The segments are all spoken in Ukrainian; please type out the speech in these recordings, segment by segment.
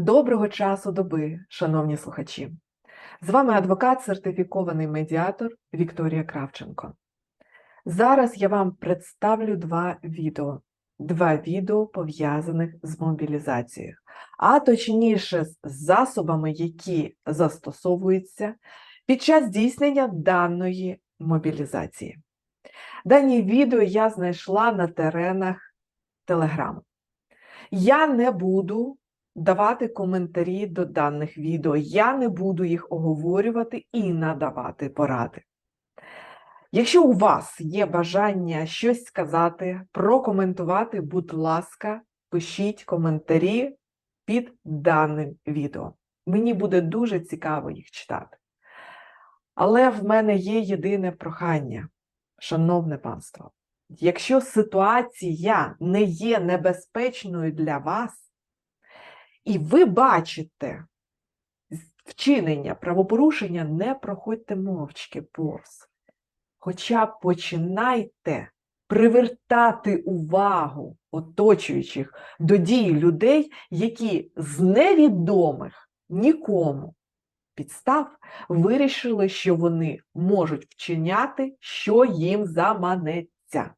Доброго часу доби, шановні слухачі! З вами адвокат, сертифікований медіатор Вікторія Кравченко. Зараз я вам представлю два відео. Два відео пов'язаних з мобілізацією, а точніше з засобами, які застосовуються під час здійснення даної мобілізації. Дані відео я знайшла на теренах Телеграму. Я не буду давати коментарі до даних відео, я не буду їх оговорювати і надавати поради. Якщо у вас є бажання щось сказати, прокоментувати, будь ласка, пишіть коментарі під даним відео. Мені буде дуже цікаво їх читати. Але в мене є єдине прохання, шановне панство. Якщо ситуація не є небезпечною для вас, і ви бачите вчинення правопорушення, не проходьте мовчки повз. Хоча б починайте привертати увагу оточуючих до дій людей, які з невідомих нікому підстав вирішили, що вони можуть вчиняти, що їм заманеться.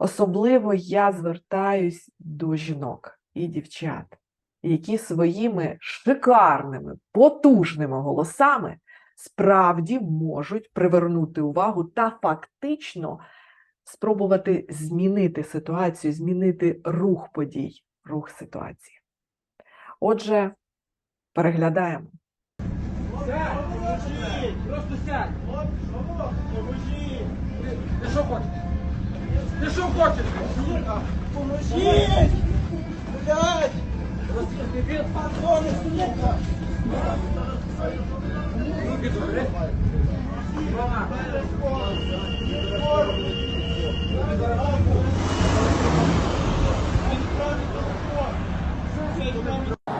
Особливо я звертаюсь до жінок і дівчат, які своїми шикарними, потужними голосами справді можуть привернути увагу та фактично спробувати змінити ситуацію, змінити рух подій, рух ситуації. Отже, переглядаємо. Сядь! Просто сядь! Ти що хочеш? Ти що хочеш? Поможіть!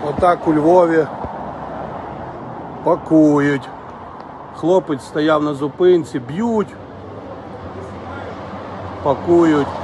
Отак у Львові пакують. Хлопець стояв на зупинці, б'ють, пакують.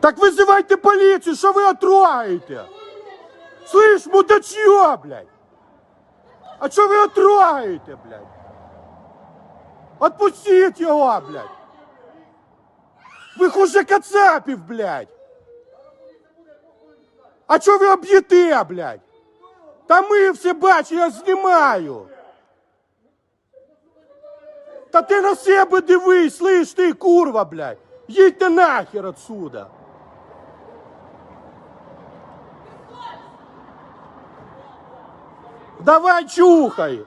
Так визивайте поліцію, що ви отрогаєте? Слышь, мудачье, блядь! А що ви отрогаєте, блядь? Отпустіть його, блядь! Ви хуже кацапів, блядь! А чого ви об'єте, блядь? Та ми все бачимо, я знімаю. Та ти на себе дивись, слиш ти, курва, блядь. Їдьте нахер отсюда. Давай чухай.